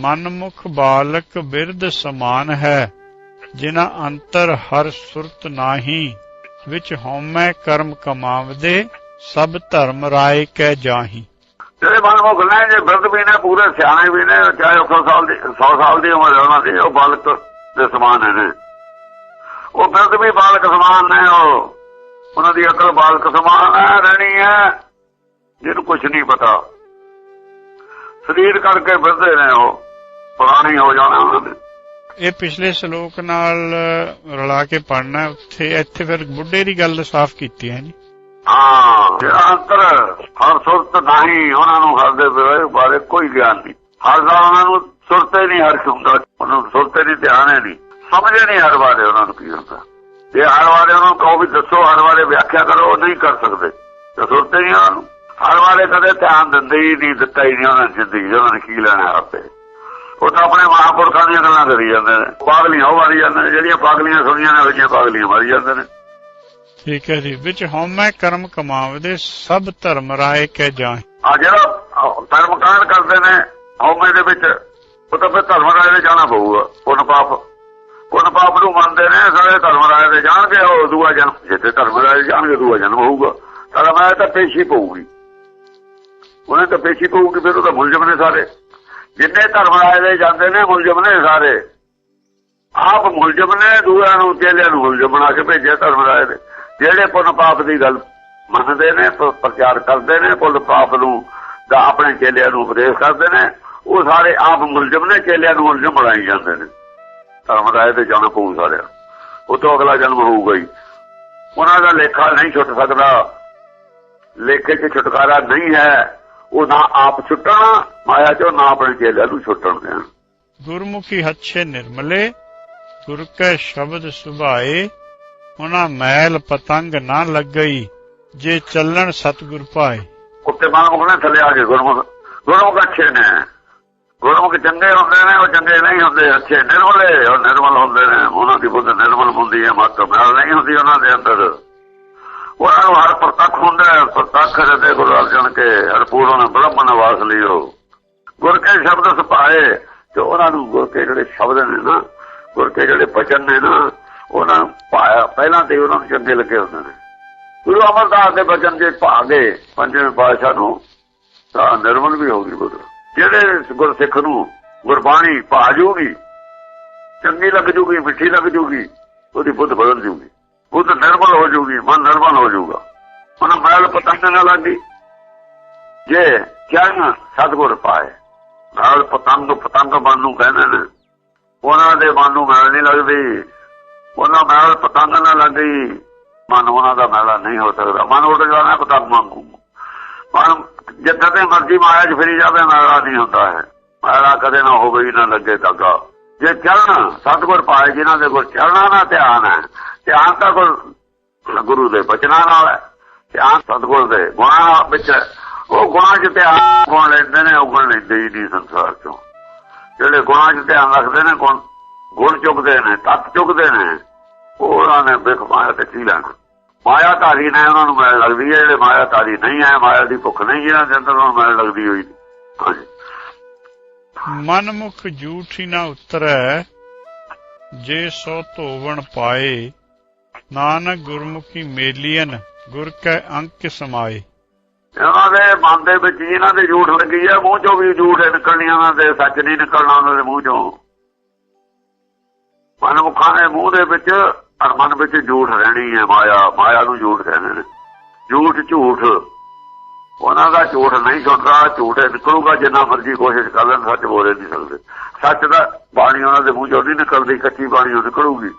ਮਨਮੁਖ ਬਾਲਕ ਬਿਰਧ ਸਮਾਨ ਹੈ ਜਿਨਾ ਅੰਤਰ ਹਰ ਸੁਰਤ ਨਾਹੀ, ਵਿੱਚ ਹਉਮੈ ਕਰਮ ਕਮਾਵਦੇ, ਸਭ ਧਰਮ ਰਾਏ ਕਹਿ ਜਾਹੀ। ਜਿਹੜੇ ਮਨਮੁਖ ਨੇ, ਜੇ ਬਿਰਧ ਵੀ ਨੇ, ਪੂਰੇ ਸਿਆਣੇ ਵੀ ਨੇ, ਚਾਹੇ 100 ਸਾਲ ਦੀ 100 ਸਾਲ ਦੀ ਉਮਰ ਹੈ ਉਹਨਾਂ ਦੀ, ਉਹ ਬਾਲਕ ਦੇ ਸਮਾਨ ਨੇ। ਉਹ ਬਿਰਧ ਵੀ ਬਾਲਕ ਸਮਾਨ ਨੇ, ਉਹ ਉਹਨਾਂ ਦੀ ਅਕਲ ਬਾਲਕ ਸਮਾਨ ਹੈ, ਰਹਿਣੀ ਹੈ, ਜਿਹਨੂੰ ਕੁਝ ਨਹੀਂ ਪਤਾ। ਸਰੀਰ ਕਰਕੇ ਬਿਰਧੇ ਨੇ ਉਹ। ਪੁਰਾਣੀ ਹੋ ਜਾਣਾ ਉਹਨਾਂ ਨੇ ਇਹ ਪਿਛਲੇ ਸ਼ਲੋਕ ਨਾਲ ਰਲਾ ਕੇ ਪੜਨਾ ਉੱਥੇ ਇੱਥੇ ਫਿਰ ਬੁੱਢੇ ਦੀ ਗੱਲ ਸਾਫ਼ ਕੀਤੀ ਹੈ ਜੀ। ਹਾਂ ਜਿਹੜਾ ਅੰਤਰ ਹਰ ਸੁਰਤ ਨਹੀਂ ਉਹਨਾਂ ਨੂੰ ਹਰ ਦੇ ਬਾਰੇ ਕੋਈ ਗਿਆਨ ਨਹੀਂ। ਹਰ ਦਾ ਉਹਨਾਂ ਨੂੰ ਸੁਰਤੇ ਨਹੀਂ ਹਰ ਹੁੰਦਾ ਉਹਨਾਂ ਨੂੰ ਸੁਰਤੇ ਨਹੀਂ ਧਿਆਨ ਹੈ ਨਹੀਂ। ਸਮਝੇ ਨਹੀਂ ਹਰ ਬਾਰੇ ਉਹਨਾਂ ਨੂੰ ਕੀ ਹੁੰਦਾ। ਜੇ ਹਰ ਬਾਰੇ ਉਹਨਾਂ ਨੂੰ ਕਹੋ ਵੀ ਦੱਸੋ ਹਰ ਬਾਰੇ ਵਿਆਖਿਆ ਕਰੋ ਉਹ ਨਹੀਂ ਕਰ ਸਕਦੇ। ਤੇ ਸੁਰਤੇ ਨਹੀਂ ਉਹਨਾਂ ਨੂੰ। ਹਰ ਬਾਰੇ ਕਦੇ ਧਿਆਨ ਦਿੰਦੇ ਹੀ ਨਹੀਂ ਦਿੱਤਾ ਹੀ ਨਹੀਂ ਉਹਨਾਂ ਨੇ ਜ਼ਿੰਦਗੀ ਉਹਨਾਂ ਨੇ ਕੀ ਲੈਣਾ ਆਪੇ। ਉਹ ਤਾਂ ਆਪਣੇ ਮਹਾਂਪੁਰਖਾਂ ਦੀਆਂ ਗੱਲਾਂ ਕਰੀ ਜਾਂਦੇ ਨੇ। ਪਾਗਲੀਆਂ ਉਹ ਮਾਰੀ ਜਾਂਦੇ ਨੇ। ਜਿਹੜੀਆਂ ਪਾਗਲੀਆਂ ਸੁਣੀਆਂ ਨੇ ਉਹ ਪਾਗਲੀਆਂ ਮਾਰੀ ਜਾਂਦੇ ਨੇ। ਠੀਕ ਹੈ ਜੀ। ਵਿੱਚ ਹਉਮੈ ਕਰਮ ਕਮਾਵਦੇ ਸਭ ਧਰਮ ਰਾਏ ਕੈ ਜਾਹੀ ਆ ਜਿਹੜਾ ਧਰਮ ਕਾਂਡ ਕਰਦੇ ਨੇ ਹਉਮੈ ਦੇ ਵਿੱਚ ਉਹ ਤਾਂ ਫਿਰ ਧਰਮ ਰਾਏ ਦੇ ਜਾਣਾ ਪਊਗਾ। ਪੁੰਨ ਪਾਪ। ਪੁੰਨ ਪਾਪ ਨੂੰ ਮੰਨਦੇ ਨੇ ਸਾਰੇ ਧਰਮ ਰਾਏ ਦੇ ਜਾਣਗੇ ਉਹ ਦੂਆ ਜਨਮ। ਜਿੱਥੇ ਧਰਮ ਰਾਏ ਜਾਣਗੇ ਦੂਆ ਜਨਮ ਹੋਊਗਾ। ਧਰਮ ਰਾਏ ਤਾਂ ਪੇਸ਼ੀ ਪਊਗੀ। ਉਹਨੇ ਤਾਂ ਪੇਸ਼ੀ ਪਊਗੀ ਫਿਰ ਉਹ ਤਾਂ ਮੁਲਜ਼ਮ ਨੇ ਸਾਰੇ। ਜਿੰਨੇ ਧਰਮ ਰਾਏ ਦੇ ਜਾਂਦੇ ਨੇ ਮੁਲਜ਼ਮ ਨੇ ਸਾਰੇ। ਆਪ ਮੁਲਜ਼ਮ ਨੇ ਦੂਆਂ ਨੂੰ, ਚੇਲਿਆਂ ਨੂੰ ਮੁਲਜ਼ਮ ਬਣਾ ਕੇ ਭੇਜਿਆ ਧਰਮ ਰਾਏ ਦੇ ਜਿਹੜੇ ਪੁੰਨ ਪਾਪ ਦੀ ਗੱਲ ਮੰਨਦੇ ਨੇ ਪ੍ਰਚਾਰ ਕਰਦੇ ਨੇ, ਪੁੰਨ ਪਾਪ ਨੂੰ ਦਾ ਆਪਣੇ ਚੇਲਿਆਂ ਨੂੰ ਉਪਦੇਸ਼ ਕਰਦੇ ਨੇ, ਉਹ ਸਾਰੇ ਆਪ ਮੁਲਜ਼ਮ ਨੇ, ਚੇਲਿਆਂ ਨੂੰ ਮੁਲਜ਼ਮ ਬਣਾਈ ਜਾਂਦੇ ਨੇ। ਧਰਮ ਰਾਏ ਤੇ ਜਾਣਾ ਪਊ ਸਾਰਿਆਂ ਉਹ ਤੋਂ ਅਗਲਾ ਜਨਮ ਹੋਊਗਾ ਹੀ। ਉਹਨਾਂ ਦਾ ਲੇਖਾ ਨਹੀਂ ਛੁੱਟ ਸਕਦਾ। ਲੇਖੇ 'ਚ ਛੁਟਕਾਰਾ ਨਹੀਂ ਹੈ। ਉਹ ਨਾ ਆਪ ਛੁੱਟਣਾ ਮਾਇਆ 'ਚੋਂ ਨਾ ਆਪਣੇ ਚੇਲਿਆਂ ਨੂੰ ਛੁੱਟਣ ਦੇਣ। ਗੁਰਮੁਖੀ ਹੱਛੇ ਨਿਰਮਲੇ ਗੁਰ ਕੈ ਸ਼ਬਦ ਸੁਭਾਏ ਉਹਨਾਂ ਮੈਲ ਪਤੰਗ ਨਾ ਲੱਗਈ ਜੇ ਚੱਲਣ ਸਤਿਗੁਰ ਪਾਏ। ਉੱਤੇ ਮਨਮੁਖ ਨੇ ਥੱਲੇ ਆ ਕੇ ਗੁਰਮੁਖ ਗੁਰਮੁਖ ਅੱਛੇ ਨੇ। ਗੁਰਮੁਖ ਚੰਗੇ ਹੁੰਦੇ ਨੇ ਉਹ ਚੰਗੇ ਨਹੀਂ ਹੁੰਦੇ ਅੱਛੇ ਨਿਰਮਲੇ ਉਹ ਨਿਰਮਲ ਹੁੰਦੇ ਨੇ। ਉਹਨਾਂ ਦੀ ਬੁੱਧ ਨਿਰਮਲ ਹੁੰਦੀ ਹੈ ਮਤ ਮੈਲ ਨਹੀਂ ਹੁੰਦੀ ਉਹਨਾਂ ਦੇ ਅੰਦਰ। ਉਹਨਾਂ ਹਰ ਪ੍ਰਤੱਖ ਹੁੰਦਾ ਹੈ? ਪ੍ਰਤੱਖ ਰਤੇ ਗੁਰੂ ਅਰਜਨ ਕੇ ਹਰ ਬ੍ਰਹਮ ਨਿਵਾਸ ਲਿਓ ਗੁਰ ਕੇ ਸ਼ਬਦ ਸੁਭਾਏ ਤੇ ਉਹਨਾਂ ਨੂੰ ਗੁਰ ਕੇ ਜਿਹੜੇ ਸ਼ਬਦ ਨੇ ਨਾ, ਗੁਰ ਕੇ ਜਿਹੜੇ ਬਚਨ ਨੇ ਨਾ, ਉਹਨਾਂ ਨੂੰ ਪਾਇਆ। ਪਹਿਲਾਂ ਤੇ ਉਹਨਾਂ ਨੂੰ ਚੰਗੇ ਲੱਗੇ ਹੁੰਦੇ ਨੇ। ਗੁਰੂ ਅਮਰਦਾਸ ਦੇ ਬਚਨ ਜੇ ਭਾਗੇ ਪੰਜਵੇਂ ਪਾਤਸ਼ਾਹ ਨੂੰ, ਤਾਂ ਨਿਰਮਲ ਵੀ ਹੋ ਗਈ ਬੁੱਧ। ਜਿਹੜੇ ਗੁਰਸਿੱਖ ਨੂੰ ਗੁਰਬਾਣੀ ਭਾਜੂਗੀ ਚੰਗੀ ਲੱਗ ਜੂਗੀ, ਮਿੱਠੀ ਲੱਗ ਜੂਗੀ, ਉਹਦੀ ਬੁੱਧ ਬਦਲ ਜੂਗੀ। ਬੁੱਧ ਨਿਰਮਲ ਹੋ ਜੂਗੀ, ਮਨ ਨਿਰਮਲ ਹੋ ਜੂਗਾ। ਉਹਨਾਂ ਮੈਲ ਪਤੰਗ ਨਾ ਲੱਗੀ। ਜੇ ਚਰਨ ਸਤਗੁਰ ਪਾਏ ਨਾਲ ਪਤੰਗ ਪਤੰਗ ਮਨ ਨੂੰ ਕਹਿੰਦੇ ਨੇ। ਉਹਨਾਂ ਦੇ ਮਨ ਨੂੰ ਮੈਲ ਨਹੀਂ ਲੱਗਦੀ। ਉਹਨਾਂ ਮੈਲ ਪਤੰਗ ਨਾ ਲੱਗੀ। ਮਨ ਉਹਨਾਂ ਦਾ ਮੈਲਾ ਨਹੀਂ ਹੋ ਸਕਦਾ। ਮਨ ਉੱਡ ਜਾਣਾ ਪਤੰਗ ਵਾਂਗੂ। ਮਨ ਜਿੱਥੇ ਤੇ ਮਰਜ਼ੀ ਮਾਇਆ 'ਚ ਫਿਰੀ ਜਾਵੇ ਮੈਲਾ ਨਹੀਂ ਹੁੰਦਾ ਹੈ ਮੈਲਾ ਕਦੇ ਨਾ ਹੋਵੇ, ਨਾ ਲੱਗੇ ਤੱਕਾ ਜੇ ਚੜਨਾ ਸਤਗੁਰ ਪਾਏ, ਜਿਨ੍ਹਾਂ ਦੇ ਕੋਲ ਚੜਨਾ ਨਾ ਧਿਆਨ ਹੈ ਧਿਆਨ ਤਾਂ ਗੁਰ- ਗੁਰੂ ਦੇ ਬਚਨਾਂ ਨਾਲ ਹੈ, ਧਿਆਨ ਸਤਗੁਰ ਦੇ ਗੁਣਾਂ ਵਿੱਚ ਉਹ ਗੁਣਾਂ 'ਚ ਧਿਆਨ ਗੁਣ ਲੈਂਦੇ ਨੇ ਉਹ ਗੁਣ ਲੈਂਦੇ ਹੀ ਨਹੀਂ ਸੰਸਾਰ 'ਚੋਂ। ਜਿਹੜੇ ਗੁਣਾਂ 'ਚ ਧਿਆਨ ਰੱਖਦੇ ਨੇ, ਗੁਣ ਗੁਣ ਚੁੱਕਦੇ ਨੇ, ਤੱਤ ਚੁੱਕਦੇ ਨੇ, ਉਹ ਉਹਨਾਂ ਨੇ ਬਿਖ ਮਾਇਆ ਤੇ ਕੀ ਲੈਣਾ? ਮਾਇਆ ਧਾਰੀ ਨੇ ਉਹਨਾਂ ਨੂੰ ਮੈਲ ਲੱਗਦੀ ਹੈ, ਜਿਹੜੇ ਮਾਇਆ ਧਾਰੀ ਨਹੀਂ ਹੈ, ਮਾਇਆ ਦੀ ਭੁੱਖ ਨਹੀਂ ਜਿਹਨਾਂ ਦੇ ਅੰਦਰ ਉਹਨਾਂ ਨੂੰ ਮੈਲ ਲੱਗਦੀ ਹੋਈ ਹਾਂਜੀ। ਮਨ ਮੁਖ ਝੂਠੀ ਨਾ ਉਤਰੈ, ਜੇ ਸੋ ਧੋਵਣ ਪਾਏ ਨਾਨਕ ਗੁਰਮੁਖੀ ਮੇਲੀਅਨ, ਗੁਰ ਕੈ ਅੰਕ ਸਮਾਏ। ਉਹਨਾਂ ਦੇ ਮਨ ਦੇ ਵਿੱਚ ਇਹਨਾਂ ਦੇ ਝੂਠ ਲੱਗੀ ਹੈ ਮੂੰਹ ਚੋਂ ਵੀ ਝੂਠ ਨਿਕਲਣੀ ਉਹਨਾਂ ਦੇ ਸੱਚ ਨਹੀਂ ਨਿਕਲਣਾ ਉਹਨਾਂ ਦੇ ਮੂੰਹ ਚੋਂ। ਮਨਮੁਖਾਂ ਦੇ ਮੂੰਹ ਦੇ ਵਿੱਚ ਅਰ ਮਨ ਵਿੱਚ ਝੂਠ ਰਹਿਣੀ ਹੈ ਮਾਇਆ ਮਾਇਆ ਨੂੰ ਝੂਠ ਕਹਿੰਦੇ ਨੇ। ਝੂਠ ਝੂਠ। ਉਹਨਾਂ ਦਾ ਝੂਠ ਨਹੀਂ ਸੁਣਦਾ, ਝੂਠੇ ਨਿਕਲੂਗਾ, ਜਿੰਨਾ ਮਰਜ਼ੀ ਕੋਸ਼ਿਸ਼ ਕਰ ਲੈਣ, ਸੱਚ ਬੋਲੇ ਨਹੀਂ ਸਕਦੇ। ਸੱਚ ਦਾ ਬਾਣੀ ਉਹਨਾਂ ਦੇ ਮੂੰਹ ਚੋਂ ਨਹੀਂ ਨਿਕਲਦੀ, ਕੱਚੀ ਬਾਣੀ ਉਹ ਨਿਕਲੂਗੀ।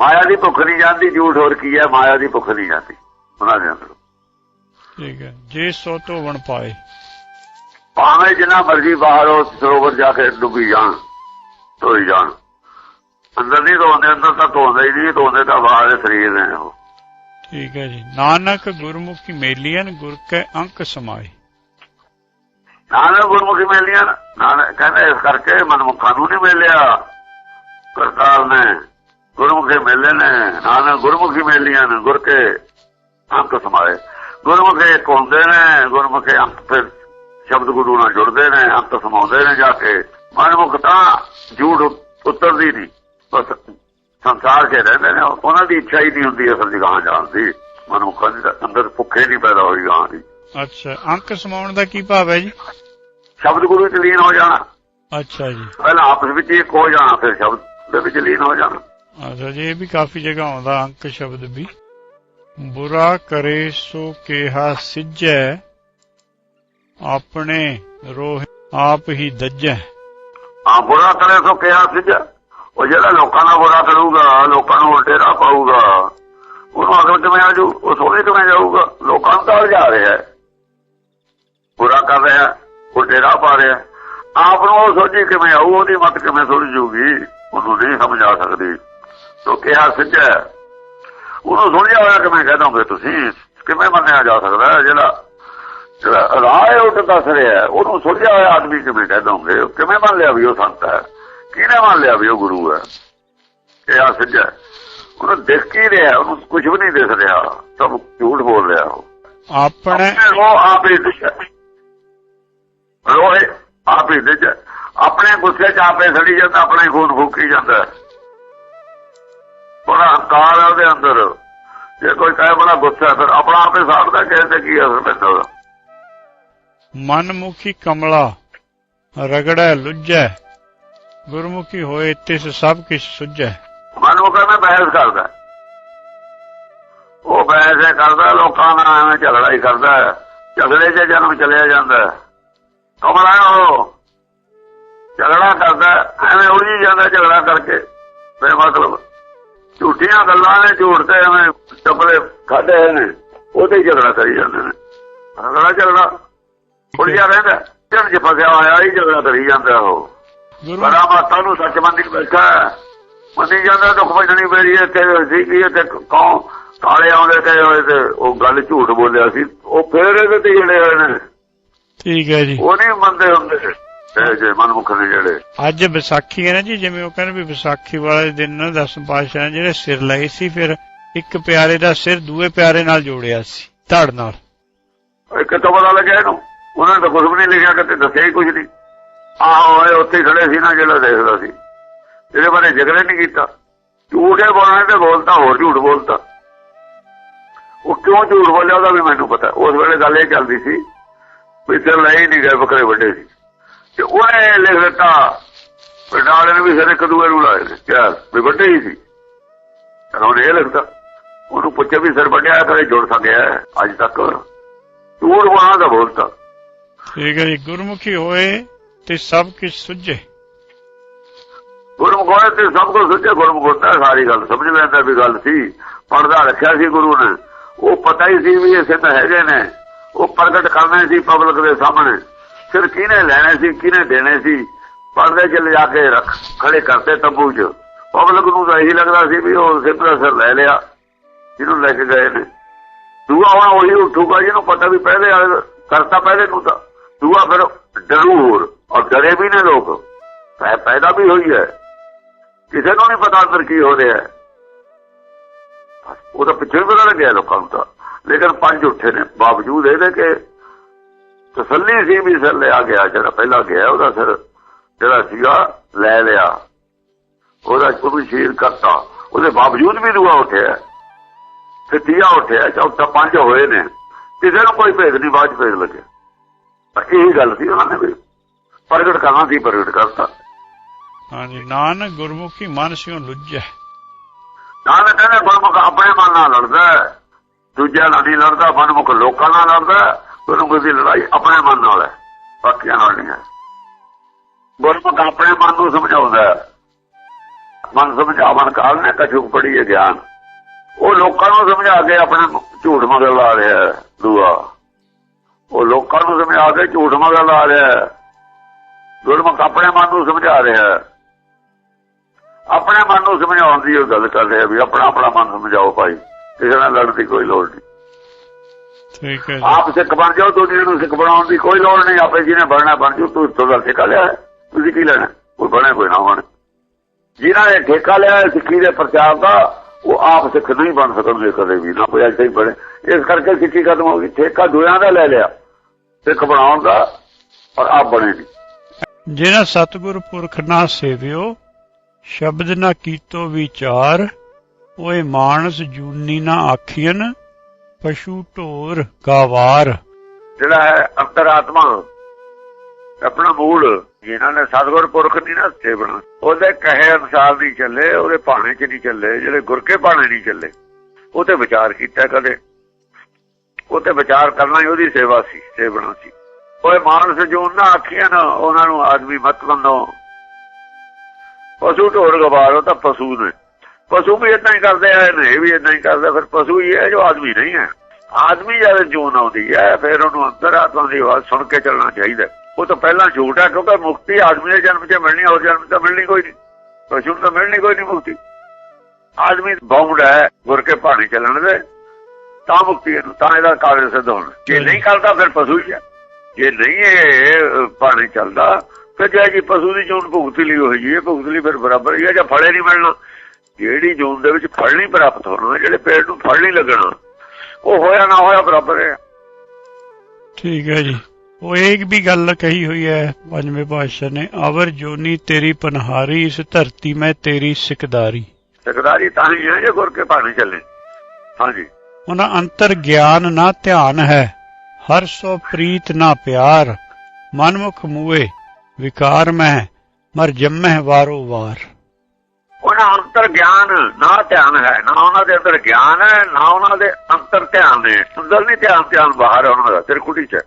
ਮਾਇਆ ਦੀ ਭੁੱਖ ਨਹੀਂ ਜਾਂਦੀ ਝੂਠ ਹੋਰ ਕੀ ਹੈ? ਮਾਇਆ ਦੀ ਭੁੱਖ ਨਹੀਂ ਜਾਂਦੀ। ਉਹਨਾਂ ਦੇ ਅੰਦਰ। ਠੀਕ ਹੈ। ਜੇ ਸੋ ਧੋਵਣ ਪਾਏ। ਭਾਵੇਂ ਜਿੰਨਾ ਮਰਜ਼ੀ ਬਾਹਰ ਸਰੋਵਰ ਜਾ ਕੇ ਡੁੱਬੀ ਜਾਣ ਧੋਈ ਜਾਣ। ਅੰਦਰ ਨਹੀਂ ਧੋਂਦੇ ਅੰਦਰ ਤਾਂ ਧੋਂਦੇ ਹੀ ਨਹੀਂ ਧੋਂਦੇ ਤਾਂ ਬਾਹਰ ਦੇ ਸਰੀਰ ਨੇ ਉਹ। ਠੀਕ ਹੈ ਜੀ। ਨਾਨਕ ਗੁਰਮੁਖੀ ਮੇਲੀਅਨ ਗੁਰ ਕੈ ਅੰਕ ਸਮਾਏ। ਨਾਨਕ ਗੁਰਮੁਖੀ ਮਿਲਿਆ ਨਾਨਕ ਕਹਿੰਦੇ ਇਸ ਕਰਕੇ ਮਨਮੁਖਾਂ ਨੂੰ ਨਹੀਂ ਮਿਲਿਆ। ਕਰਤਾਰ ਨੇ ਗੁਰਮੁਖੀ ਮਿਲੇ ਨੇ ਨਾਨਕ ਗੁਰਮੁਖੀ ਮਿਲੀਆਂ ਨੇ ਗੁਰ ਕੇ ਅੰਕ ਸਮਾਏ। ਗੁਰਮੁਖੇ ਇੱਕ ਹੁੰਦੇ ਨੇ ਗੁਰਮੁਖੇ ਅੰਕ ਫਿਰ ਸ਼ਬਦ ਗੁਰੂ ਨਾਲ ਜੁੜਦੇ ਨੇ ਅੰਕ ਸਮਾਉਂਦੇ ਨੇ ਜਾ ਕੇ। ਮਨਮੁਖ ਤਾਂ ਝੂਠ ਉਤਰਦੀ ਨਹੀਂ। ਬਸ ਸੰਸਾਰ 'ਚ ਰਹਿੰਦੇ ਨੇ ਉਹਨਾਂ ਦੀ ਇੱਛਾ ਹੀ ਨਹੀਂ ਹੁੰਦੀ ਅਸਲ ਜਗਾਂ ਜਾਣ ਦੀ। ਮਨੁੱਖਾਂ ਦੇ ਅੰਦਰ ਭੁੱਖੇ ਨਹੀਂ ਪੈਦਾ ਹੋਈ ਗਾਂ ਦੀ। ਅੱਛਾ ਅੰਕ ਸਮਾਉਣ ਦਾ ਕੀ ਭਾਵ ਹੈ ਜੀ? ਸ਼ਬਦ ਗੁਰੂ ਚ ਲੀਨ ਹੋ ਜਾਣਾ। ਅੱਛਾ ਜੀ। ਪਹਿਲਾਂ ਆਪਸ ਵਿੱਚ ਇੱਕ ਹੋ ਜਾਣਾ ਫਿਰ ਸ਼ਬਦ ਦੇ ਵਿੱਚ ਲੀਨ ਹੋ ਜਾਣਾ। ਅੱਛਾ ਜੀ, ਇਹ ਵੀ ਕਾਫੀ ਜਗ੍ਹਾ ਆਉਂਦਾ, ਅੰਕ ਸ਼ਬਦ ਵੀ। ਬੁਰਾ ਕਰੇ ਸੋ ਕਿਹਾ ਸਿੱਜੈ, ਆਪਣੇ ਰੋਹ ਆਪ ਹੀ ਦੱਜੈ। ਆ ਬੁਰਾ ਕਰੇ ਸੋ ਕਿਹਾ ਸੀ ਉਹ ਜਿਹੜਾ ਲੋਕਾਂ ਦਾ ਬੁਰਾ ਕਰੂਗਾ, ਲੋਕਾਂ ਨੂੰ ਉਲਟੇ ਰਾਹ ਪਾਊਗਾ। ਉਹਨੂੰ ਅਗਲ ਕਿਵੇਂ ਆਜੂ ਉਹ ਸੋਹਣੇ ਕਿਵੇਂ ਜਾਊਗਾ? ਲੋਕਾਂ ਨੂੰ ਤਾਂ ਜਾ ਰਿਹਾ ਬੁਰਾ ਕਰ ਰਿਹਾ ਉਲਟੇ ਰਾਹ ਪਾ ਰਿਹਾ ਆਪ ਨੂੰ ਉਹ ਸੋਝੀ ਕਿਵੇਂ ਆਊ? ਉਹਦੀ ਮਤ ਕਿਵੇਂ ਸੁਣ ਜੂਗੀ? ਉਹਨੂੰ ਨਹੀਂ ਸਮਝ ਆ ਸਕਦੀ। ਸੋ ਕਿਹਾ ਸਿੱਧਾ ਉਹਨੂੰ ਸੁਣਿਆ ਹੋਇਆ ਕਿਵੇਂ ਕਹਿ ਦੋਗੇ ਤੁਸੀਂ ਕਿਵੇਂ ਮੰਨਿਆ ਜਾ ਸਕਦਾ ਹੈ ਜਿਹੜਾ ਜਿਹੜਾ ਰਾਹ ਉਹ ਦੱਸ ਰਿਹਾ ਉਹਨੂੰ ਸੁਣਿਆ ਹੋਇਆ ਆਦਮੀ ਕਿਵੇਂ ਕਹਿ ਦੋਗੇ ਕਿਵੇਂ ਮੰਨ ਲਿਆ ਵੀ ਉਹ ਸੰਤ ਹੈ? ਕਿਹਨੇ ਮੰਨ ਲਿਆ ਵੀ ਉਹ ਗੁਰੂ ਹੈ? ਇਹ ਆ ਸਿੱਧਾ ਉਹਨੂੰ ਦਿਖ ਕੀ ਰਿਹਾ ਉਹਨੂੰ ਕੁਝ ਵੀ ਨਹੀਂ ਦਿਖ ਰਿਹਾ। ਸਭ ਝੂਠ ਬੋਲ ਰਿਹਾ ਉਹ। ਆਪਣੇ ਰੋਹ ਆਪ ਹੀ ਦਿਸ਼ਾ ਰੋਹ ਆਪ ਹੀ ਦਿਸ਼ਾ ਆਪਣੇ ਗੁੱਸੇ ਚ ਆਪੇ ਸੜੀ ਜਾਂਦਾ ਆਪਣਾ ਖੂਨ ਫੂਕੀ ਜਾਂਦਾ। ਹੈ। ਬੜਾ ਹੰਕਾਰ ਹੈ ਉਹਦੇ ਅੰਦਰ ਜੇ ਕੋਈ ਕਹੇ ਬੜਾ ਗੁੱਸਾ ਫਿਰ ਆਪਣਾ ਆਪੇ ਸਾੜਦਾ ਕਿਸੇ ਤੇ ਕੀ ਅਸਰ ਪੈਂਦਾ। ਮਨਮੁਖੀ ਕਮਲਾ ਰਗੜੈ ਲੁੱਜੈ ਗੁਰਮੁਖੀ ਹੋਏ ਤਿਸ ਸਭ ਕਿਛ ਸੁਝੈ ਮਨ ਉਹ ਕਹਿੰਦਾ ਬਹਿਸ ਕਰਦਾ ਉਹ ਬਹਿਸ ਕਰਦਾ ਲੋਕਾਂ ਨਾਲ ਐਵੇਂ ਝਗੜਾ ਹੀ ਕਰਦਾ। ਝਗੜੇ 'ਚ ਜਨਮ ਚਲਿਆ ਜਾਂਦਾ। ਕਮਲਾ ਉਹ ਝਗੜਾ ਕਰਦਾ ਐਵੇਂ ਉਲਝੀ ਜਾਂਦਾ ਝਗੜਾ ਕਰਕੇ ਬੇ ਮਤਲਬ ਝੂਠੀਆਂ ਗੱਲਾਂ ਨੇ ਝੂਠ ਤੇ ਐਵੇਂ ਟਪਲੇ ਖਾਦੇ ਨੇ। ਉਹਦੇ ਹੀ ਝਗੜਾ ਕਰੀ ਜਾਂਦੇ ਨੇ। ਝਗੜਾ ਝਗੜਾ ਉਲਝਿਆ ਰਹਿੰਦਾ ਜਨ ਚ ਫਸਿਆ ਹੋਇਆ ਹੀ ਝਗੜਾ ਕਰੀ ਜਾਂਦਾ ਉਹ। ਬੜਾ ਮਾਤਾ ਨੂੰ ਸੱਚ ਕੇ ਬੈਠਾ। ਮੰਨੀ ਜਾਂਦਾ ਦੁੱਖ ਭਜਣੀ ਮੇਰੀ ਇੱਥੇ ਸੀ ਕੀ ਇੱਥੇ ਕੌਣ ਕਾਲੇ ਆਉਂਦੇ ਕਹੇ ਹੋਏ ਤੇ ਉਹ ਗੱਲ ਝੂਠ ਬੋਲਿਆ ਸੀ। ਉਹ ਫੇਰ ਇਹਦੇ ਤੇ ਜਿਹੜੇ ਹੋਏ ਨੇ। ਠੀਕ ਹੈ ਜੀ। ਉਹ ਨਹੀਂ ਮੰਨਦੇ ਹੁੰਦੇ। ਜੇ ਮਨਮੁਖ ਨੇ ਜਿਹੜੇ। ਅੱਜ ਵਿਸਾਖੀ ਹੈ ਨਾ ਜੀ ਜਿਵੇਂ ਉਹ ਕਹਿੰਦੇ ਵੀ ਵਿਸਾਖੀ ਵਾਲੇ ਦਿਨ ਦਸ ਪਾਤਸ਼ਾਹ ਜਿਹੜੇ ਸਿਰ ਲਏ ਸੀ ਫਿਰ ਇੱਕ ਪਿਆਰੇ ਦਾ ਸਿਰ ਦੂਏ ਪਿਆਰੇ ਨਾਲ ਜੋੜਿਆ ਸੀ ਧੜ ਨਾਲ। ਇਹ ਕਿਤੋਂ ਪਤਾ ਲੱਗਿਆ ਇਹਨੂੰ। ਉਹਨਾਂ ਨੇ ਤਾਂ ਕੁਝ ਵੀ ਨਹੀਂ ਲਿਖਿਆ ਕਿਤੇ ਦੱਸਿਆ ਹੀ ਕੁਝ ਨਹੀਂ। ਆਹੋ ਇਹ ਉੱਥੇ ਖੜੇ ਸੀ ਨਾ ਜਿਹੜਾ ਦੇਖਦਾ ਸੀ। ਇਹਦੇ ਬਾਰੇ ਜ਼ਿਕਰ ਨਹੀਂ ਕੀਤਾ। ਝੂਠੇ ਬੋਲਣੇ ਤੇ ਬੋਲਤਾ ਹੋਰ ਝੂਠ ਬੋਲਤਾ। ਉਹ ਕਿਉਂ ਝੂਠ ਬੋਲਿਆ ਉਹਦਾ ਵੀ ਮੈਨੂੰ ਪਤਾ। ਉਸ ਵੇਲੇ ਗੱਲ ਇਹ ਚੱਲਦੀ ਸੀ ਵੀ ਸਿਰ ਲੈ ਹੀ ਨਹੀਂ ਗਏ ਬੱਕਰੇ ਵੱਡੇ ਸੀ। ਤੇ ਉਹਨੇ ਲਿਖ ਦਿੱਤਾ ਪਟਾਲੇ ਨੇ ਵੀ ਸਿਰ ਇੱਕ ਦੂਏ ਨੂੰ ਲਾਏ ਨੇ। ਕਿਆ? ਵੀ ਵੱਡੇ ਹੀ ਸੀ। ਉਹਨੇ ਇਹ ਲਿਖਤਾ ਉਹਨੂੰ ਪੁੱਛਿਆ ਵੀ ਸਿਰ ਵੱਡਿਆ ਕਦੇ ਜੁੜ ਸਕਿਆ ਅੱਜ ਤੱਕ। ਝੂਠ ਬੋਲਣਾ ਦਾ ਬੋਲਤਾ। ਠੀਕ ਹੈ ਜੀ ਗੁਰਮੁਖੀ ਹੋਏ ਤੇ ਸਭ ਕਿਛ ਸੁਝੇ। ਗੁਰਮੁਖ ਹੋਏ ਤੇ ਸਭ ਕੁਝ ਸੁਝੇ। ਗੁਰਮੁਖ ਹੁੰਦਾ ਸਾਰੀ ਗੱਲ ਸਮਝ ਲੈਂਦਾ ਵੀ ਗੱਲ ਸੀ। ਪਰਦਾ ਰੱਖਿਆ ਸੀ ਗੁਰੂ ਨੇ। ਉਹ ਪਤਾ ਹੀ ਸੀ ਵੀ ਇਹ ਸਿੱਧ ਹੈਗੇ ਨੇ। ਉਹ ਪ੍ਰਗਟ ਕਰਨੇ ਸੀ ਪਬਲਿਕ ਦੇ ਸਾਹਮਣੇ। ਫਿਰ ਕਿਹਨੇ ਲੈਣੇ ਸੀ, ਕਿਹਨੇ ਦੇਣੇ ਸੀ? ਪਰਦੇ 'ਚ ਲਿਜਾ ਕੇ ਰੱਖ, ਖੜੇ ਕਰਤੇ ਤੰਬੂ 'ਚ। ਪਬਲਿਕ ਨੂੰ ਤਾਂ ਇਹੀ ਲੱਗਦਾ ਸੀ ਵੀ ਉਹ ਸਿੱਧਾ ਸਿਰ ਲੈ ਲਿਆ, ਜਿਹਨੂੰ ਲੈ ਕੇ ਗਏ ਨੇ। ਦੂਆ ਹੁਣ ਉਹੀ ਉੱਠੂਗਾ, ਜਿਹਨੂੰ ਪਤਾ ਵੀ ਪਹਿਲੇ ਵਾਲੇ ਕਰਤਾ ਪਹਿਲੇ ਨੂੰ ਤਾਂ। ਦੂਆ ਫਿਰ ਡਰੂ ਹੋਰ ਔਰ ਡਰੇ ਵੀ ਨੇ ਲੋਕ। ਪੈਦਾ ਵੀ ਹੋਈ ਹੈ। ਕਿਸੇ ਨੂੰ ਨਹੀਂ ਪਤਾ ਅੰਦਰ ਕੀ ਹੋ ਰਿਹਾ ਉਹ ਤਾਂ ਪਿੱਛੇ ਵੀ ਪਤਾ ਲੱਗਿਆ ਲੋਕਾਂ ਨੂੰ ਤਾਂ। ਲੇਕਿਨ ਪੰਜ ਉੱਠੇ ਨੇ। ਬਾਵਜੂਦ ਇਹਦੇ ਕਿ ਤਸੱਲੀ ਸੀ ਵੀ ਸਿਰ ਲਿਆ ਗਿਆ ਜਿਹੜਾ ਪਹਿਲਾਂ ਗਿਆ ਉਹਦਾ ਸਿਰ ਜਿਹੜਾ ਸੀਗਾ ਲੈ ਲਿਆ। ਉਹਦਾ ਉਹਨੂੰ ਸ਼ੀਰ ਕਰਤਾ। ਉਹਦੇ ਬਾਵਜੂਦ ਵੀ ਦੂਆ ਉੱਠਿਆ। ਤੇ ਤੀਆ ਉੱਠਿਆ ਚੌਥਾ ਪੰਜ ਹੋਏ ਨੇ। ਕਿਸੇ ਨੂੰ ਕੋਈ ਭੇਦ ਨਹੀਂ ਬਾਅਦ ਭੇਦ ਲੱਗਿਆ। ਪਰ ਇਹੀ ਗੱਲ ਸੀ ਉਹਨਾਂ ਨੇ ਵੀ। ਪ੍ਰਗਟ ਕਰਨਾ ਸੀ ਪ੍ਰਗਟ ਕਰਤਾ। ਹਾਂਜੀ ਨਾਨਕ ਗੁਰਮੁਖੀ ਮਨ ਸਿਓ ਲੁੱਜੈ। ਨਾਲ ਕਹਿੰਦੇ ਗੁਰਮੁਖ ਆਪਣੇ ਮਨ ਨਾਲ ਲੜਦਾ। ਦੂਜਿਆਂ ਨਾਲ ਨਹੀਂ ਲੜਦਾ ਮਨਮੁਖ ਲੋਕਾਂ ਨਾਲ ਲੜਦਾ ਹੈ। ਗੁਰਮੁਖ ਦੀ ਲੜਾਈ ਆਪਣੇ ਮਨ ਨਾਲ ਹੈ, ਬਾਕੀਆਂ ਨਾਲ ਨਹੀਂ ਹੈ। ਗੁਰਮੁਖ ਆਪਣੇ ਮਨ ਨੂੰ ਸਮਝਾਉਂਦਾ ਮਨ ਸਮਝਾਵਣ ਕਾਲ ਨੇ ਕਛੁਕ ਪੜੀ ਹੈ ਗਿਆਨ। ਉਹ ਲੋਕਾਂ ਨੂੰ ਸਮਝਾ ਕੇ ਆਪਣੇ ਝੂਠ ਮਗਰ ਲਾ ਰਿਹਾ ਦੂਆ। ਉਹ ਲੋਕਾਂ ਨੂੰ ਸਮਝਾ ਕੇ ਝੂਠ ਮਗਰ ਲਾ ਰਿਹਾ ਗੁਰਮੁਖ ਆਪਣੇ ਮਨ ਨੂੰ ਸਮਝਾ ਰਿਹਾ ਆਪਣੇ ਮਨ ਨੂੰ ਸਮਝਾਉਣ ਦੀ ਉਹ ਗੱਲ ਕਰ ਰਿਹਾ ਵੀ ਆਪਣਾ ਆਪਣਾ ਮਨ ਸਮਝਾਓ ਭਾਈ, ਕਿਸੇ ਨਾਲ ਲੜਨ ਦੀ ਕੋਈ ਲੋੜ ਨਹੀਂ। ਠੀਕ ਹੈ ਜੀ। ਆਪ ਸਿੱਖ ਬਣ ਜਾਓ ਦੁਨੀਆ ਨੂੰ ਸਿੱਖ ਬਣਾਉਣ ਦੀ ਕੋਈ ਲੋੜ ਨਹੀਂ ਆਪੇ ਜਿਹਨੇ ਬਣਨਾ ਬਣ ਜਾਓ ਤੂੰ ਤੋਂ ਦਾ ਠੇਕਾ ਲਿਆ। ਤੁਸੀਂ ਕੀ ਲੈਣਾ? ਕੋਈ ਬਣੇ ਕੋਈ ਨਾ ਬਣੇ। ਜਿਨ੍ਹਾਂ ਨੇ ਠੇਕਾ ਲਿਆ ਸਿੱਖੀ ਦੇ ਪ੍ਰਚਾਰ ਦਾ ਉਹ ਆਪ ਸਿੱਖ ਨਹੀਂ ਬਣ ਸਕਣਗੇ ਕਦੇ ਵੀ ਨਾ ਕੋਈ ਐਸੇ ਹੀ ਬਣੇ। ਇਸ ਕਰਕੇ ਸਿੱਖੀ ਖਤਮ ਹੋ ਗਈ ਠੇਕਾ ਦੁਨੀਆ ਦਾ ਲੈ ਲਿਆ। ਸਿੱਖ ਬਣਾਉਣ ਦਾ ਔਰ ਆਪ ਬਣੇ ਨਹੀਂ। ਜਿਨ ਸਤਿਗੁਰ ਪੁਰਖ ਨਾ ਸੇਵਿਓ ਸ਼ਬਦ ਨਾ ਕੀਤੋ ਵਿਚਾਰ ਓਏ ਮਾਨਸ ਜੂਨੀ ਨਾ ਆਖੀਨ ਪਸ਼ੂ ਢੋਰ ਗਾਵਾਰ ਜਿਹੜਾ ਹੈ ਅੰਤਰਾਤਮਾ, ਆਪਣਾ ਮੂਲ, ਜਿਨ੍ਹਾਂ ਨੇ ਸਤਿਗੁਰ ਪੁਰਖ ਨਹੀਂ ਨਾ ਸੇਵਣਾ ਉਹਦੇ ਕਹੇ ਅਨੁਸਾਰ ਨਹੀਂ ਚੱਲੇ, ਉਹਦੇ ਭਾਣੇ 'ਚ ਨਹੀਂ ਚੱਲੇ, ਜਿਹੜੇ ਗੁਰ ਕੇ ਭਾਣੇ ਨਹੀਂ ਚੱਲੇ। ਉਹ ਤੇ ਵਿਚਾਰ ਕੀਤਾ ਕਦੇ। ਉਹ ਤੇ ਵਿਚਾਰ ਕਰਨਾ ਹੀ ਉਹਦੀ ਸੇਵਾ ਸੀ ਸੇਵਣਾ ਸੀ। ਓਏ ਮਾਨਸ ਜੋ ਨਾ ਆਖੀਆਂ ਨਾ, ਉਹਨਾਂ ਨੂੰ ਆਦਮੀ ਮਤ ਬੰਦੋ ਪਸ਼ੂ ਢੋਰ ਗਵਾਰ ਉਹ ਤਾਂ ਪਸ਼ੂ ਨੇ। ਪਸ਼ੂ ਵੀ ਇਦਾਂ ਹੀ ਕਰਦੇ ਆ ਨੇ ਇਹ ਵੀ ਇਦਾਂ ਹੀ ਕਰਦਾ, ਫਿਰ ਪਸ਼ੂ ਹੀ ਹੈ ਜੋ ਆਦਮੀ ਨਹੀਂ ਹੈ। ਆਦਮੀ ਜਦ ਜੂਨ ਆਉਂਦੀ ਹੈ, ਫਿਰ ਉਹਨੂੰ ਅੰਦਰ ਆਤਮਾ ਦੀ ਆਵਾਜ਼ ਸੁਣ ਕੇ ਚੱਲਣਾ ਚਾਹੀਦਾ ਉਹ ਤਾਂ ਪਹਿਲਾਂ ਝੂਠ ਹੈ, ਕਿਉਂਕਿ ਮੁਕਤੀ ਆਦਮੀ ਦੇ ਜਨਮ 'ਚ ਮਿਲਣੀ ਹੋਰ ਜਨਮ 'ਚ ਮਿਲਣੀ ਕੋਈ ਨਹੀਂ। ਪਸ਼ੂ ਨੂੰ ਤਾਂ ਮਿਲਣੀ ਕੋਈ ਨਹੀਂ ਮੁਕਤੀ। ਆਦਮੀ ਬਾਉਂਡ ਹੈ, ਗੁਰ ਕੇ ਪਾਣੀ ਚੱਲਣ ਦੇ, ਤਾਂ ਮੁਕਤੀ ਨੂੰ ਤਾਂ ਇਹਦਾ ਕਾਗਜ਼ ਸਿੱਧ ਹੋਣਾ। ਜੇ ਨਹੀਂ ਕਰਦਾ, ਫਿਰ ਪਸ਼ੂ ਹੀ ਹੈ। ਜੇ ਨਹੀਂ ਇਹ ਪਾਣੀ ਚੱਲਦਾ, ਫਿਰ ਜੇ ਜੀ ਪਸ਼ੂ ਦੀ ਚੋਣ ਭੁਗਤ ਲਈ ਹੋਈ ਜੀ ਇਹ ਭੁਗਤ ਲਈ ਫਿਰ ਬਰਾਬਰ ਹੀ ਹੈ, ਜਾਂ ਫੜੇ ਨਹੀਂ ਮਿਲਣਾ। ਜਿਹੜੀ ਜੂਨ ਦੇ ਵਿੱਚ ਫਲ ਨਹੀਂ ਪ੍ਰਾਪਤ ਹੋਣਾ ਜਿਹੜੇ ਪੇੜ ਨੂੰ ਫਲ ਨਹੀਂ ਲੱਗਣਾ ਉਹ ਹੋਇਆ ਨਾ ਹੋਇਆ ਬਰਾਬਰ ਹੈ। ਠੀਕ ਹੈ ਜੀ। ਉਹ ਇੱਕ ਵੀ ਗੱਲ ਕਹੀ ਹੋਈ ਹੈ ਪੰਜਵੇਂ ਪਾਤਸ਼ਾਹ ਨੇ ਅਵਰ ਜੋਨੀ ਤੇਰੀ ਪਨਹਾਰੀ ਇਸ ਧਰਤੀ ਮੈਂ ਤੇਰੀ ਸਿਕਦਾਰੀ। ਸਰਦਾਰੀ ਤਾਂ ਹੀ ਹੈ ਜੇ ਗੁਰ ਕੇ ਪਾਣੀ ਚੱਲੇ। ਹਾਂਜੀ। ਉਹਨਾਂ ਅੰਤਰ ਗਿਆਨ ਨਾ ਧਿਆਨ ਹੈ ਹਰ ਸੋ ਪ੍ਰੀਤ ਨਾ ਪਿਆਰ ਮਨਮੁਖ ਮੂਏ ਵਿਕਾਰ ਮੈਂ ਮਰ ਜੰਮਹਿ ਵਾਰੋ ਵਾਰ। ਅੰਤਰ ਗਿਆਨ ਨਾ ਧਿਆਨ ਹੈ, ਨਾ ਉਹਨਾਂ ਦੇ ਅੰਦਰ ਗਿਆਨ ਹੈ, ਨਾ ਉਹਨਾਂ ਦੇ ਅੰਤਰ ਧਿਆਨ ਨੇ। ਅੰਦਰ ਨਹੀਂ ਧਿਆਨ ਧਿਆਨ ਬਾਹਰ ਉਹਨਾਂ ਦਾ ਤਿਰਕੁਟੀ ਚ।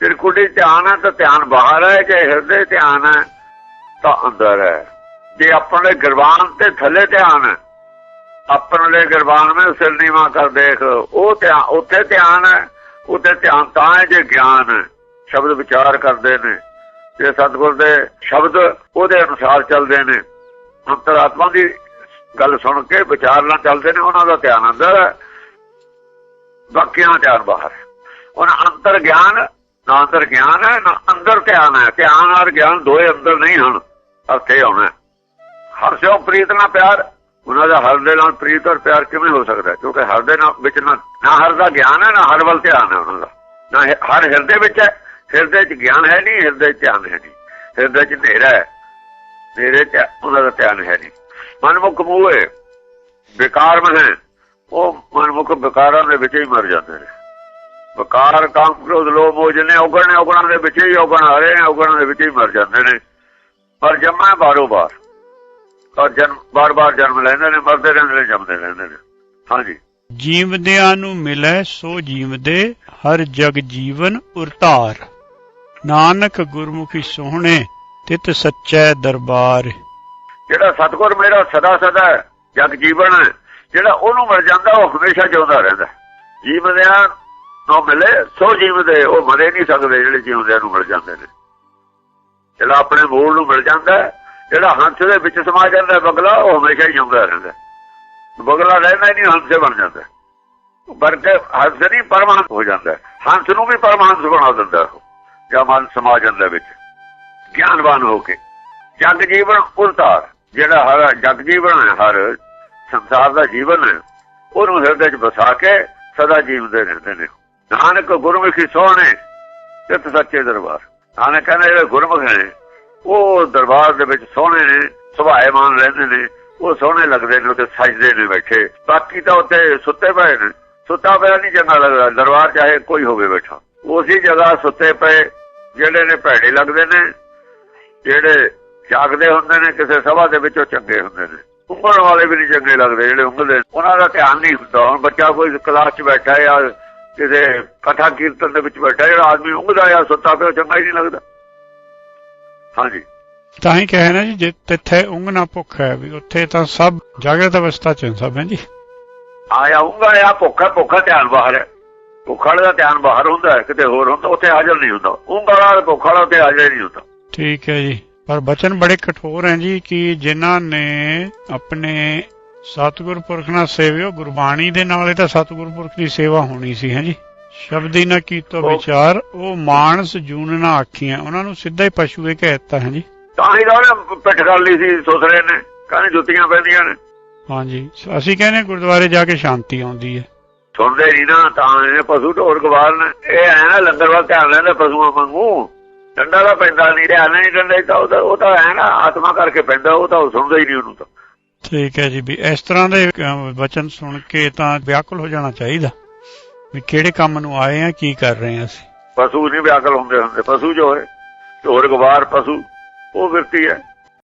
ਤਿਰਕੁਟੀ ਧਿਆਨ ਹੈ ਤਾਂ ਧਿਆਨ ਬਾਹਰ ਹੈ, ਜੇ ਹਿਰਦੇ ਧਿਆਨ ਹੈ ਤਾਂ ਅੰਦਰ ਹੈ। ਜੇ ਆਪਣੇ ਗਰਵਾਨ ਤੇ ਥੱਲੇ ਧਿਆਨ ਆਪਣੇ ਗਰਵਾਨ ਵਿੱਚ ਸਿਰ ਨੀਵਾ ਕਰ ਦੇਖ, ਉਹ ਧਿਆਨ ਉੱਥੇ ਧਿਆਨ ਹੈ, ਉੱਥੇ ਧਿਆਨ ਤਾਂ ਹੈ ਜੇ ਗਿਆਨ ਸ਼ਬਦ ਵਿਚਾਰ ਕਰਦੇ ਨੇ। ਜੇ ਸਤਿਗੁਰ ਦੇ ਸ਼ਬਦ ਉਹਦੇ ਅਨੁਸਾਰ ਚੱਲਦੇ ਨੇ, ਅੰਤਰਾਤਮਾ ਦੀ ਗੱਲ ਸੁਣ ਕੇ ਵਿਚਾਰ ਨਾਲ ਚੱਲਦੇ ਨੇ, ਉਹਨਾਂ ਦਾ ਧਿਆਨ ਅੰਦਰ ਬਾਕੀਆਂ ਦਾ ਧਿਆਨ ਬਾਹਰ ਉਹਨਾਂ ਅੰਤਰ ਗਿਆਨ, ਨਾ ਅੰਦਰ ਗਿਆਨ ਹੈ, ਨਾ ਅੰਦਰ ਧਿਆਨ ਹੈ। ਧਿਆਨ ਔਰ ਗਿਆਨ ਦੋਏ ਅੰਦਰ ਨਹੀਂ ਹਨ ਅਰਥੇ ਆਉਣਾ ਹਰ ਸਿਓ ਪ੍ਰੀਤ ਨਾਲ ਪਿਆਰ, ਉਹਨਾਂ ਦਾ ਹਰ ਦੇ ਨਾਲ ਪ੍ਰੀਤ ਔਰ ਪਿਆਰ ਕਿਵੇਂ ਹੋ ਸਕਦਾ ਕਿਉਂਕਿ ਹਰ ਦੇ ਨਾਲ ਵਿੱਚ ਨਾ ਨਾ ਹਰ ਦਾ ਗਿਆਨ ਹੈ, ਨਾ ਹਰ ਵੱਲ ਧਿਆਨ ਹੈ ਉਹਨਾਂ ਦਾ। ਨਾ ਹਰ ਹਿਰਦੇ ਵਿੱਚ ਹੈ। ਹਿਰਦੇ 'ਚ ਗਿਆਨ ਹੈ ਨਹੀਂ, ਹਿਰਦੇ 'ਚ ਧਿਆਨ ਹੈ ਨਹੀਂ। ਹਿਰਦੇ 'ਚ ਹਨੇਰਾ ਹੈ। ਮੇਰੇ ਤੇ ਉਹਨਾਂ ਦਾ ਧਿਆਨ ਹੈ ਨਹੀਂ। ਮਨਮੁਖ ਮੂਹੇ ਵਿਕਾਰ ਮਨ ਉਹ ਮਨਮੁਖ ਵਿਕਾਰਾਂ ਦੇ ਵਿੱਚ ਹੀ ਮਰ ਜਾਂਦੇ ਨੇ। ਵਿਕਾਰ ਕਾਮ ਕ੍ਰੋਧ ਲੋਭ ਮੋਹ ਜਿਹਨੇ ਔਗਣ ਨੇ ਦੇ ਵਿੱਚ ਹੀ ਔਗਣ ਆ ਰਹੇ ਨੇ, ਔਗਣਾਂ ਦੇ ਵਿੱਚ ਹੀ ਮਰ ਜਾਂਦੇ ਨੇ। ਪਰ ਜੰਮਾ ਬਾਰੋ ਬਾਰ। ਔਰ ਜਨਮ ਬਾਰ-ਬਾਰ ਜਨਮ ਲੈਂਦੇ ਨੇ, ਮਰਦੇ ਰਹਿੰਦੇ ਨੇ, ਜੰਮਦੇ ਰਹਿੰਦੇ ਨੇ। ਹਾਂਜੀ। ਜੀਵਦਿਆਂ ਨੂੰ ਮਿਲੈ, ਸੋ ਜੀਵਦੇ, ਹਰ ਜਗ ਜੀਵਨ ਉਰਤਾਰ। ਨਾਨਕ ਗੁਰਮੁਖੀ ਸੋਹਣੇ, ਤਿਤ ਸੱਚੈ ਦਰਬਾਰ। ਜਿਹੜਾ ਸਤਗੁਰ ਮੇਰਾ ਸਦਾ ਸਦਾ ਹੈ, ਜਗ ਜੀਵਨ ਹੈ ਜਿਹੜਾ ਉਹਨੂੰ ਮਿਲ ਜਾਂਦਾ ਉਹ ਹਮੇਸ਼ਾ ਜਿਉਂਦਾ ਰਹਿੰਦਾ ਜੀਵਦਿਆਂ ਨੂੰ ਮਿਲੇ ਸੋ ਜੀਵਦੇ ਉਹ ਮਰੇ ਨਹੀਂ ਸਕਦੇ ਜਿਹੜੇ ਜੀਵਦਿਆਂ ਨੂੰ ਮਿਲ ਜਾਂਦੇ ਨੇ। ਜਿਹੜਾ ਆਪਣੇ ਮੂਲ ਨੂੰ ਮਿਲ ਜਾਂਦਾ ਜਿਹੜਾ ਹੰਸ ਦੇ ਵਿੱਚ ਸਮਾ ਜਾਂਦਾ ਬਗਲਾ ਉਹ ਹਮੇਸ਼ਾ ਹੀ ਜਿਉਂਦਾ ਰਹਿੰਦਾ ਬਗਲਾ ਰਹਿੰਦਾ ਹੀ ਨਹੀਂ ਹੰਸੇ ਬਣ ਜਾਂਦਾ ਬਲਕਿ ਹੰਸ ਨਹੀਂ ਪਰਮਾਨੰਦ ਹੋ ਜਾਂਦਾ ਹੰਸ ਨੂੰ ਵੀ ਪਰਮਾਨੰਦ ਬਣਾ ਦਿੰਦਾ ਉਹ ਜਾਂ ਮਨ ਸਮਾ ਜਾਂਦਾ ਵਿੱਚ। ਗਿਆਨਵਾਨ ਹੋ ਕੇ। ਜਗ ਜੀਵਨ ਉਲਤਾਰ ਜਿਹੜਾ ਹਰ ਜਗ ਜੀਵਨ ਹੈ, ਹਰ ਸੰਸਾਰ ਦਾ ਜੀਵਨ ਹੈ, ਉਹਨੂੰ ਹਿਰਦੇ 'ਚ ਵਸਾ ਕੇ ਸਦਾ ਜੀਵਦੇ ਰਹਿੰਦੇ ਨੇ। ਨਾਨਕ ਗੁਰਮੁਖੀ ਸੋਹਣੇ ਤਿਤ ਸੱਚੇ ਦਰਬਾਰ। ਨਾਨਕ ਕਹਿੰਦਾ ਜਿਹੜੇ ਗੁਰਮੁਖ ਨੇ, ਉਹ ਦਰਬਾਰ ਦੇ ਵਿੱਚ ਸੋਹਣੇ ਨੇ ਸੁਭਾਏਮਾਨ ਰਹਿੰਦੇ ਨੇ, ਉਹ ਸੋਹਣੇ ਲੱਗਦੇ ਨੇ, ਉੱਥੇ ਸਜਦੇ ਨੇ ਬੈਠੇ। ਬਾਕੀ ਤਾਂ ਉੱਥੇ ਸੁੱਤੇ ਪਏ ਨੇ। ਸੁੱਤਾ ਪਿਆ ਨਹੀਂ ਚੰਗਾ ਲੱਗਦਾ, ਦਰਬਾਰ ਚਾਹੇ ਕੋਈ ਹੋਵੇ ਬੈਠਾ। ਉਸੇ ਜਗ੍ਹਾ ਸੁੱਤੇ ਪਏ, ਜਿਹੜੇ ਨੇ ਭੈੜੇ ਲੱਗਦੇ ਨੇ, ਜਿਹੜੇ ਜਾਗਦੇ ਹੁੰਦੇ ਨੇ ਕਿਸੇ ਸਭਾ ਦੇ ਵਿੱਚ ਉਹ ਚੰਗੇ ਹੁੰਦੇ ਨੇ। ਉਂਗਲ ਵਾਲੇ ਵੀ ਨਹੀਂ ਚੰਗੇ ਲੱਗਦੇ ਜਿਹੜੇ ਉਂਗਲਦੇ ਨੇ। ਉਹਨਾਂ ਦਾ ਧਿਆਨ ਨਹੀਂ ਹੁੰਦਾ। ਹੁਣ ਬੱਚਾ ਕੋਈ ਕਲਾਸ 'ਚ ਬੈਠਾ ਹੈ ਜਾਂ ਕਿਸੇ ਕਥਾ ਕੀਰਤਨ ਦੇ ਵਿੱਚ ਬੈਠਾ ਜਿਹੜਾ ਆਦਮੀ ਉਂਗਦਾ ਜਾਂ ਸੁੱਤਾ ਪਿਆ ਚੰਗਾ ਹੀ ਨਹੀਂ ਲੱਗਦਾ। ਹਾਂਜੀ। ਤਾਂ ਹੀ ਕਹੇ ਨਾ ਜੀ ਜਿੱਥੇ ਉਂਗ ਨਾ ਭੁੱਖ ਹੈ ਵੀ ਉੱਥੇ ਤਾਂ ਸਭ ਜਾਗਰਤ ਅਵਸਥਾ ਚ ਸਭ ਹੈ ਜੀ? ਆਇਆ ਉਂਗਾ ਆ ਭੁੱਖਾ ਭੁੱਖਾ ਧਿਆਨ ਬਾਹਰ ਹੈ। ਭੁੱਖ ਵਾਲੇ ਦਾ ਧਿਆਨ ਬਾਹਰ ਹੁੰਦਾ ਹੈ, ਕਿਤੇ ਹੋਰ ਹੁੰਦਾ ਉੱਥੇ ਹਾਜ਼ਰ ਨਹੀਂ ਹੁੰਦਾ। ਉਂਗਾ ਵਾਲਾ ਭੁੱਖ ਵਾਲਾ ਉੱਥੇ ਹਾਜ਼ਰ ਨਹੀਂ ਹੁੰਦਾ। ਠੀਕ ਹੈ ਜੀ। ਪਰ ਬਚਨ ਬੜੇ ਕਠੋਰ ਹੈ ਜੀ ਕਿ ਜਿਨ੍ਹਾਂ ਨੇ ਆਪਣੇ ਸਤਿਗੁਰ ਪੁਰਖ ਨਾਲ ਸੇਵਿਓ ਗੁਰਬਾਣੀ ਦੇ ਨਾਲ ਇਹ ਤਾਂ ਸਤਿਗੁਰ ਪੁਰਖ ਦੀ ਸੇਵਾ ਹੋਣੀ ਸੀ ਹੈ ਜੀ। ਸ਼ਬਦੀ ਨਾ ਕੀਤੋ ਵਿਚਾਰ ਉਹ ਮਾਨਸ ਜੂਨ ਨਾ ਆਖੀਆਂ। ਉਹਨਾਂ ਨੂੰ ਸਿੱਧਾ ਹੀ ਪਸ਼ੂਏ ਕਹਿ ਦਿੱਤਾ ਹੈ ਜੀ। ਤਾਂ ਹੀ ਤਾਂ ਉਹਨੇ ਪਿੱਠ ਕਰ ਲਈ ਸੀ ਸੁਸਰੇ ਨੇ। ਕਹਿੰਦੇ ਜੁੱਤੀਆਂ ਪੈਂਦੀਆਂ ਨੇ। ਹਾਂਜੀ ਅਸੀਂ ਕਹਿੰਦੇ ਗੁਰਦੁਆਰੇ ਜਾ ਕੇ ਸ਼ਾਂਤੀ ਆਉਂਦੀ ਹੈ। ਸੁਣਦੇ ਨਹੀਂ ਨਾ ਤਾਂ ਇਹ ਪਸ਼ੂ ਢੋਰ ਗਵਾਲ ਨੇ। ਇਹ ਐ ਨਾ ਲੰਗਰ ਵੱਲ ਧਿਆਨ ਲੈਂਦੇ ਪਸ਼ੂਆਂ ਵਾਂਗੂ। ਡੰਡਾ ਦਾ ਪੈਂਦਾ ਨਹੀਂ ਰਿਹਾ ਨਹੀਂ ਡੰਡਾ ਤਾਂ ਉਹ ਤਾਂ ਹੈ ਨਾ ਆਤਮਾ ਕਰਕੇ ਪੈਂਦਾ ਉਹ ਤਾਂ ਸੁਣਦਾ ਹੀ ਨਹੀਂ ਉਹਨੂੰ ਤਾਂ। ਠੀਕ ਹੈ ਜੀ ਵੀ ਇਸ ਤਰ੍ਹਾਂ ਦੇ ਵਚਨ ਸੁਣ ਕੇ ਤਾਂ ਵਿਆਕੁਲ ਹੋ ਜਾਣਾ ਚਾਹੀਦਾ। ਵੀ ਕਿਹੜੇ ਕੰਮ ਨੂੰ ਆਏ ਆ ਕੀ ਕਰ ਰਹੇ ਆ ਅਸੀਂ? ਪਸ਼ੂ ਨਹੀਂ ਵਿਆਕਲ ਹੁੰਦੇ ਹੁੰਦੇ ਪਸ਼ੂ ਜੋ ਹੈ ਢੋਰ ਗਵਾਰ ਪਸ਼ੂ ਉਹ ਵਿਰਤੀ ਹੈ।